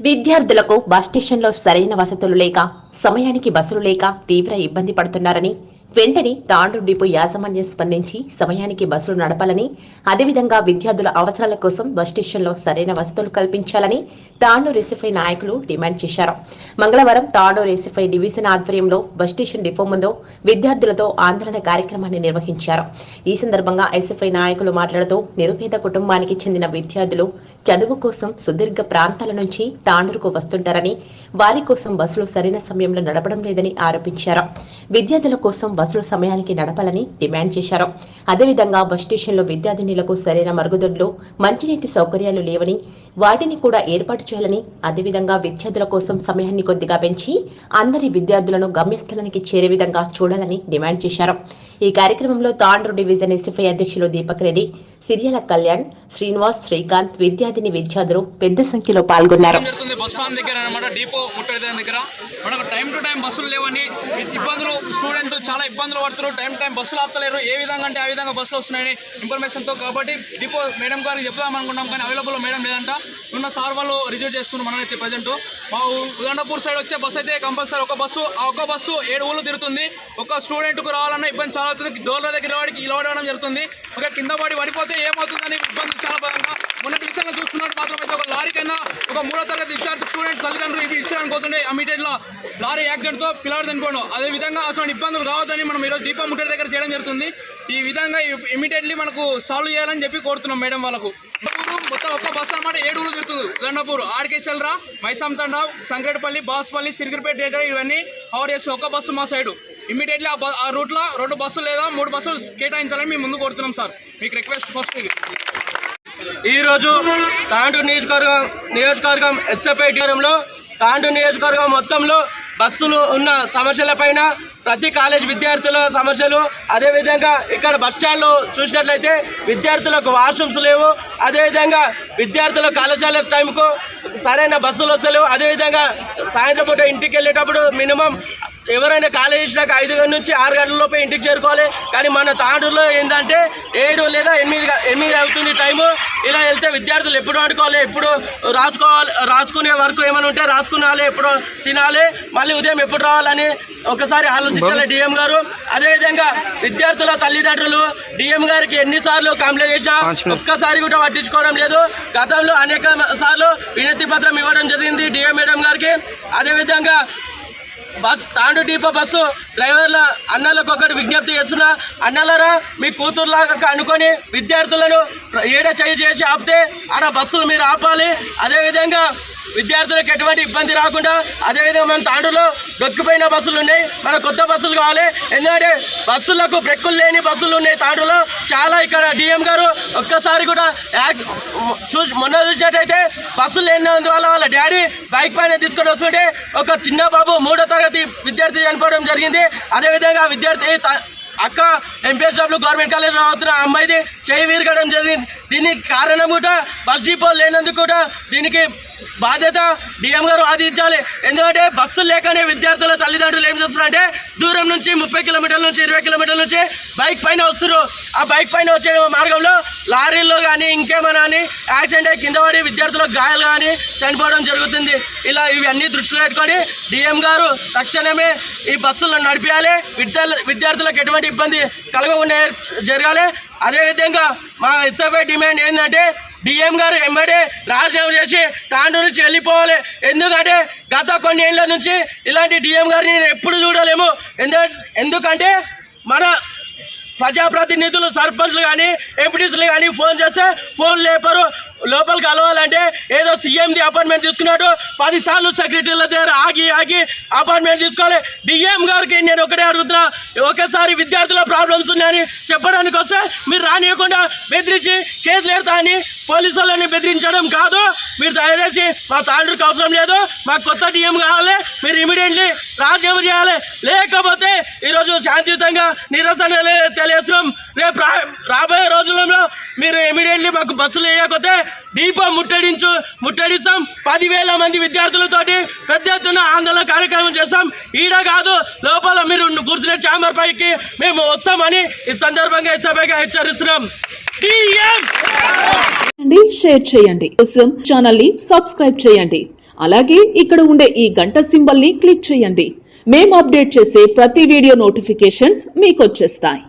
విద్యార్థులకు బస్ స్టేషన్లో సరైన వసతులు లేక సమయానికి బస్సులు లేక తీవ్ర ఇబ్బంది పడుతున్నారని వెంటనే తాండ్రు డిపో యాజమాన్యం స్పందించి సమయానికి బస్సులు నడపాలని అదేవిధంగా విద్యార్థుల అవసరాల కోసం బస్ స్టేషన్లో సరైన వసతులు కల్పించాలని తాండూరు రెసిఫై నాయకులు డిమాండ్ చేశారు. మంగళవారం తాండూరు రెసిఫై డివిజన్ ఆధ్వర్యంలో బస్ స్టేషన్ డిపో ముందు విద్యార్థులతో ఆందోళన కార్యక్రమాన్ని నిర్వహించారు. ఈ సందర్భంగా ఎస్ఎఫ్ఐ నాయకులు మాట్లాడుతూ నిరుపేద కుటుంబానికి చెందిన విద్యార్థులు చదువు కోసం సుదీర్ఘ ప్రాంతాల నుంచి తాండూరుకు వస్తుంటారని వారి కోసం బస్సులు సరైన సమయంలో నడపడం లేదని ఆరోపించారు. విద్యార్థుల కోసం బస్సులు సమయానికి నడపాలని డిమాండ్ చేశారు. అదేవిధంగా బస్ స్టేషన్లో విద్యార్థినులకు సరైన మరుగుదొడ్లు మంచినీటి సౌకర్యాలు లేవని వాటిని కూడా ఏర్పాటు చేయాలని అదేవిధంగా విద్యార్థుల కోసం సమయాన్ని కొద్దిగా పెంచి అందరి విద్యార్థులను గమ్యస్థలానికి చేరే విధంగా చూడాలని డిమాండ్ చేశారు. ఈ కార్యక్రమంలో తాండ్రు డివిజన్ ఎస్ఎఫ్ఐ అధ్యక్షులు దీపక్ రెడ్డి సిరియాల కళ్యాణ్ శ్రీనివాస్ శ్రీకాంత్ విద్యార్థిని విద్యార్థులు పెద్ద సంఖ్యలో పాల్గొన్నారు. జరుగుతుంది బస్ స్టాండ్ దగ్గర అనమాట డిపో ముట్టడి దగ్గర. మనకు టైం టు టైం బస్సులు లేవని ఇబ్బందులు స్టూడెంట్ చాలా ఇబ్బందులు పడుతున్నారు. టైం టు టైం బస్సులు ఆపలేరు ఏ విధంగా అంటే ఆ విధంగా బస్సులు వస్తున్నాయని ఇన్ఫర్మేషన్తో కాబట్టి డిపో మేడం గారికి చెప్దాం అనుకున్నాం కానీ అవైలబుల్ మేడం లేదంట. ఉన్న సార్ వాళ్ళు రిజర్వ్ చేస్తున్నారు మనమైతే ప్రజెంట్. మా ఉదండపూర్ సైడ్ వచ్చే బస్సు అయితే కంపల్సరీ ఒక బస్సు ఆ ఒక బస్సు ఏడు ఊళ్ళు తిరుగుతుంది. ఒక స్టూడెంట్కు రావాలన్నా ఇబ్బంది చాలా అవుతుంది డోర్ల దగ్గర వాడికి ఇలా జరుగుతుంది. ఒక కింద పడి పడిపోతే ఏమవుతుందని ఇబ్బంది చాలా పరంగా మొన్నటి విషయంలో చూసుకున్నట్టు మాత్రం అయితే ఒక లారీకైనా ఒక మూడో తరగతి విద్యార్థి స్టూడెంట్ తల్లిదండ్రులు ఈ విషయానికి పోతుండే ఇమీడియట్లో లారీ యాక్సిడెంట్తో పిల్లవాడు చనిపోవడం అదే విధంగా అటువంటి ఇబ్బందులు రావద్దని మనం ఈరోజు దీపం ముట్టడి దగ్గర చేయడం జరుగుతుంది. ఈ విధంగా ఇమీడియట్లీ మనకు సాల్వ్ చేయాలని చెప్పి కోరుతున్నాం మేడం వాళ్ళకు. మొత్తం ఒక్క బస్సు అనమాట ఏడుగురు తిరుగుతుంది. గండపూర్ ఆడికేశ్వరరా మైసాం తండా సంక్రేటపల్లి బాస్పల్లి సిరిగిరిపేట దగ్గర ఇవన్నీ కవర్ చేస్తుంది ఒక్క బస్సు మా సైడు. ఇమీడియట్లీ ఆ రూట్లో రెండు బస్సులు లేదా మూడు బస్సులు కేటాయించాలని మేము ముందు కోరుతున్నాం సార్. మీకు రిక్వెస్ట్ ఫస్ట్ ఈరోజు తాండూరు నియోజకవర్గం నియోజకవర్గం ఎస్ఎఫ్ఐ లో తాండూరు నియోజకవర్గం మొత్తంలో బస్సులు ఉన్న సమస్యలపైన ప్రతి కాలేజ్ విద్యార్థుల సమస్యలు అదేవిధంగా ఇక్కడ బస్ స్టాండ్లో చూసినట్లయితే విద్యార్థులకు వాష్రూమ్స్ లేవు అదేవిధంగా విద్యార్థుల కళాశాల టైంకు సరైన బస్సులు వస్తలేవు అదేవిధంగా సాయంత్రం పూట ఇంటికి వెళ్ళేటప్పుడు మినిమం ఎవరైనా కాలేజ్ చేసినాక ఐదు గంటల నుంచి ఆరు గంటల లోపే ఇంటికి చేరుకోవాలి. కానీ మన తాండూరులో ఏంటంటే ఏడు లేదా ఎనిమిది ఎనిమిది అవుతుంది టైము. ఇలా వెళ్తే విద్యార్థులు ఎప్పుడు ఆడుకోవాలి ఎప్పుడు రాసుకోవాలి రాసుకునే వరకు ఏమైనా ఉంటే రాసుకునాలి ఎప్పుడు తినాలి మళ్ళీ ఉదయం ఎప్పుడు రావాలని ఒకసారి ఆలోచించాలి డిఎం గారు. అదేవిధంగా విద్యార్థుల తల్లిదండ్రులు డిఎం గారికి ఎన్నిసార్లు కంప్లైంట్ చేసినా ఒక్కసారి కూడా పట్టించుకోవడం లేదు. గతంలో అనేక సార్లు వినతి పత్రం ఇవ్వడం జరిగింది డిఎం మేడం గారికి. అదేవిధంగా బస్ తాండు డీపో బస్సు డ్రైవర్ల అన్నలకు ఒకటి విజ్ఞప్తి చేస్తున్నా. అన్నలరా మీ కూతురులాగా అనుకొని విద్యార్థులను ఏడ చేయి చేసి ఆపితే ఆడ బస్సులు మీరు ఆపాలి. అదేవిధంగా విద్యార్థులకు ఎటువంటి ఇబ్బంది రాకుండా అదేవిధంగా మన తాండూరులో దొక్కిపోయిన బస్సులు ఉన్నాయి. మన కొత్త బస్సులు కావాలి. ఎందుకంటే బస్సులకు బ్రెక్కులు లేని బస్సులు ఉన్నాయి తాండూరులో. చాలా ఇక్కడ డిఎం గారు ఒక్కసారి కూడా చూసి మొన్న చూసినట్టయితే బస్సులు లేనందువల్ల వాళ్ళ డాడీ బైక్ పైన తీసుకొని వస్తుంటే ఒక చిన్న బాబు మూడో తరగతి విద్యార్థి చనిపోవడం జరిగింది. అదేవిధంగా విద్యార్థి అక్క ఎంపీఎస్ డబ్ల్యూ గవర్నమెంట్ కాలేజ్ అవుతున్న అమ్మాయిది చేయి విరగడం జరిగింది. దీనికి కారణం కూడా బస్ డిపో లేనందుకు కూడా దీనికి బాధ్యత డిఎం గారు ఆదించాలి ఎందుకంటే బస్సులు లేకనే విద్యార్థుల తల్లిదండ్రులు ఏం చేస్తున్నారంటే దూరం నుంచి ముప్పై కిలోమీటర్ల నుంచి ఇరవై కిలోమీటర్ల నుంచి బైక్ పైన వస్తున్నారు. ఆ బైక్ పైన వచ్చే మార్గంలో లారీల్లో కానీ ఇంకేమైనా కానీ యాక్సిడెంట్ అయ్యి కింద పడి విద్యార్థులకు గాయాలు కానీ చనిపోవడం జరుగుతుంది. ఇలా ఇవన్నీ దృష్టిలో పెట్టుకొని డిఎం గారు తక్షణమే ఈ బస్సులను నడిపించాలి విద్యార్థులకు ఎటువంటి ఇబ్బంది కలగకుండా జరగాలి. అదేవిధంగా మా ఎస్ఎఫ్ఐ డిమాండ్ ఏంటంటే డిఎం గారు ఎంబడే రాజీనామా చేసి తాండూరు నుంచి వెళ్ళిపోవాలి. ఎందుకంటే గత కొన్ని ఏళ్ళ నుంచి ఇలాంటి డిఎం గారిని నేను ఎప్పుడు చూడలేము. ఎందు- ఎందుకంటే మన ప్రజాప్రతినిధులు సర్పంచ్లు కానీ ఎంపీటీసీలు కానీ ఫోన్ చేస్తే ఫోన్ లేపరు. లోపలికి కలవాలంటే ఏదో సీఎంది అపాయింట్మెంట్ తీసుకున్నాడు. పదిసార్లు సెక్రటరీల దగ్గర ఆగి ఆగి అపాయింట్మెంట్ తీసుకోవాలి. డిఎం గారికి నేను ఒకటే అడుగుతున్నా ఒకేసారి విద్యార్థుల ప్రాబ్లమ్స్ ఉన్నాయని చెప్పడానికి వస్తే మీరు రానియకుండా బెదిరించి కేసులు పెడతా అని పోలీసు వాళ్ళని బెదిరించడం కాదు. మీరు దయచేసి మా తాండ్రికి అవసరం లేదు. మాకు కొత్త డిఎం కావాలి. మీరు ఇమీడియట్లీ రాజీనామా చేయాలి. లేకపోతే ఈరోజు శాంతియుతంగా నిరసన తెలియజేస్తున్నాం. రేపు రా రాబోయే రోజులలో మీరు ఇమీడియట్లీ మాకు బస్సులు వేయకపోతే దీపం ముట్టడించు ముట్టడిస్తాం. పదివేల మంది విద్యార్థులతోటి పెద్ద ఎత్తున ఆందోళన కార్యక్రమం చేస్తాం. ఈడ కాదు లోపల మీరు కూర్చున్న ఛాంబర్ పైకి మేము వస్తామని ఈ సందర్భంగా సభగా హెచ్చరిస్తున్నాం. షేర్ చేయండి. కోసం ఛానల్ని సబ్స్క్రైబ్ చేయండి. అలాగే ఇక్కడ ఉండే ఈ గంట సింబల్ని క్లిక్ చేయండి. మేము అప్డేట్ చేసే ప్రతి వీడియో నోటిఫికేషన్స్ మీకు వచ్చేస్తాయి.